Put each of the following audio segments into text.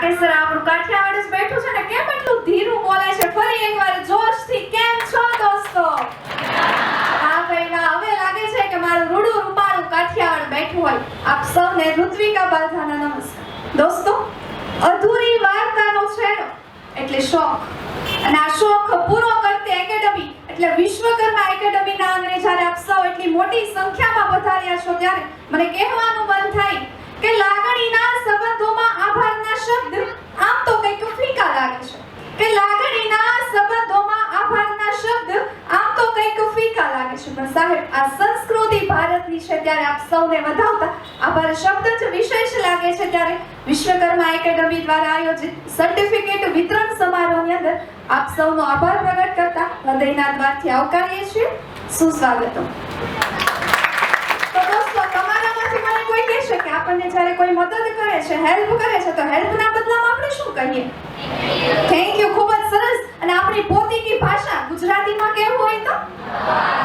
રાકેશ આપણું કાઠિયાવાડ બેઠું છે ને કેમ એટલું ધીરું બોલે છે? ફરી એકવાર જોશથી કેમ છો દોસ્તો? હવે લાગે છે કે મારું રૂડું રૂપાળું કાઠિયાવાડ બેઠું હોય. આપ સૌને ઋત્વિકા બાધાના નમસ્કાર. દોસ્તો, અધૂરી વાર્તાનો છેડો એટલે શોખ. અને આ શોખ પૂરો કરતી એકેડમી એટલે વિશ્વકર્મા એકેડમીના આંગણે જ્યારે આપ સૌ એટલી મોટી સંખ્યામાં પધાર્યા છો ત્યારે મને કહેવાનું મન થાય કે લાગણીના સંબંધોમાં આભારના શબ્દ આમ તો કંઈક ફીકા લાગે છે કે લાગણીના સંબંધોમાં આભારના શબ્દ આમ તો કંઈક ફીકા લાગે છે સાહેબ, આ સંસ્કૃતિ ભારતની છે ત્યારે આપ સૌને વધાવતા આભાર. શબ્દ જ વિશેષ લાગે છે ત્યારે વિશ્વકર્મા એકેડમી દ્વારા આયોજિત સર્ટિફિકેટ વિતરણ સમારોહની અંદર આપ સૌનો આભાર પ્રગટ કરતા હૃદયના દ્વારથી આવકારીએ છીએ. સુસ્વાગતમ. તો દોસ્તો, તમારામાંથી મને કોઈ કહેશે કે આપણને જ્યારે કોઈ મદદ કરે છે હેલ્પ કરે છે, તો હેલ્પના બદલામાં આપણે શું કહીએ થેન્ક યુ ખૂબ જ સરસ અને આપણી પોતીકી ભાષા ગુજરાતીમાં કેવું હોય તો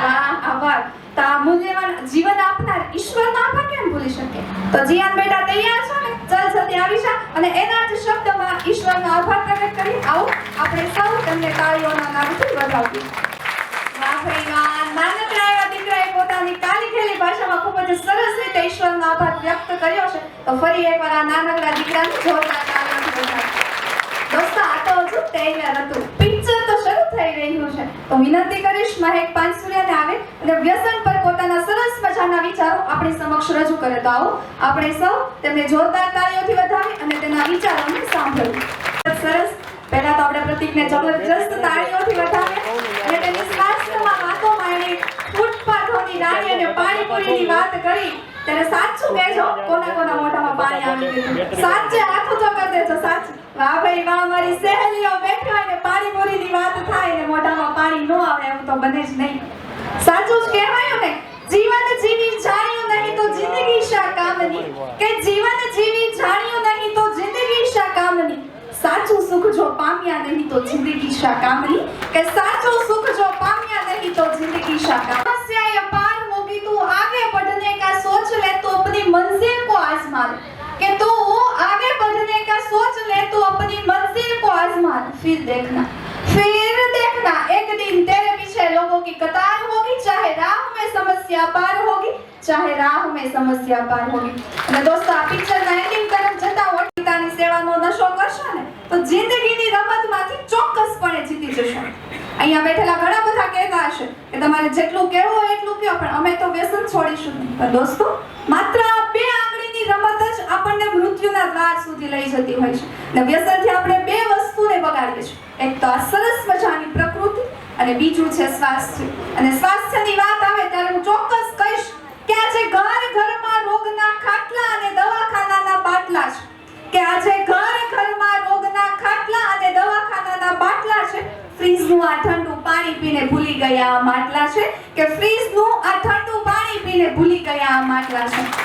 વાહ આભાર તો આ મૂલ્યવાન જીવન આપનાર ઈશ્વરનો આભાર કેમ ભૂલી શકે? તો જીયાન બેટા તૈયાર છો ને? ચલ જલ્દી આવી જા અને એના જ શબ્દમાં ઈશ્વરનો આભાર પ્રગટ કરી આવો. આપણે સૌ તમને તાળીઓના નામથી વધાવીએ વાહ પોતાની કાલી ખેલી ભાષામાં ખૂબ સરસ રીતે ઈશ્વરનો આભાર વ્યક્ત કર્યો છે. તો ફરી એકવાર આ નાનકડા દીકરાને જોરદાર તાળીઓથી વધાવીએ દોસ્તો, આ તો હજુ ટ્રેલર હતું. તો વિનંતી કરીશ મહેક પાનસુરિયાને આવે અને વ્યસન પર પોતાના સરસ મજાના વિચારો આપણી સમક્ષ રજૂ કરે. તો આવો, આપણે સૌ તેમને જોરદાર તાળીઓથી વધાવી અને તેના વિચારોને સાંભળીએ. સરસ. પહેલા તો આપણે પ્રતિકને જબરજસ્ત તાળીઓથી વધાવીએ અને તેની સ્વાસ્થ્યમાં વાતો માણી ફૂટપાથોની રાણી અને પાણીપુરીની વાત કરી. ત્યારે સાચું કહેજો. કોના કોના મોઢામાં પાણી આવી ગયું સાચે હાથ તો કરી દેજો, સાચું. વાહ ભાઈ, વાહ, મારી સહેલીઓ બેઠી હોય ને પાણીપુરીની વાત થાય ને મોઢામાં પાણી નો આવે એવું તો બને જ નહીં. સાચું જ કહેવાયું ને? જીવન જીવી જાણ્યું નહીં તો જિંદગી શા કામની? કે જીવન જીવી જાણ્યું નહીં તો જિંદગી શા કામની? સાચું સુખ જો પામ્યા નહીં તો જિંદગી શા કામની? કે સાચું સુખ જો પામ્યા નહીં તો જિંદગી શા કામ સમસ્યાએ પાર હોગી તું આગે बढ़ने કા સોચ લે તો अपनी मंजिल કો आजमा ले कि तू आगे बढ़ने का सोच ले तो अपनी मंजिल को आजमा फिर समस्या पार होगी चाहे राह में समस्या पार होगी અને દોસ્તો આ પિક્ચરના એન્ડિંગ તરફ જતા હો પિતાની સેવાનો નશો કરશો ને તો જિંદગીની રમતમાંથી ચોક્કસપણે જીતી જશો અહીંયા બેઠેલા ઘણા બધા કહેતા હશે કે તમારે જેટલું કહેવું હોય એટલું કહો પણ અમે તો વ્યસન છોડીશું નહીં પણ દોસ્તો માત્ર આ બે આંગળીની રમત જ આપણને મૃત્યુના દ્વાર સુધી લઈ જતી હોય છે ને વ્યસનથી આપણે બે વસ્તુને બગાડીએ છીએ એક તો આ સરસ મજાની પ્રકૃતિ અને બીજું છે સ્વાસ્થ્ય અને સ્વાસ્થ્યની કે આજે ઘર ઘરમાં રોગના ખાટલા અને દવાખાનાના બાટલા છે. ફ્રીજનું આ ઠંડુ પાણી પીને ભૂલી ગયા આ માટલા છે કે ફ્રીજનું આ ઠંડુ પાણી પીને ભૂલી ગયા આ માટલા છે.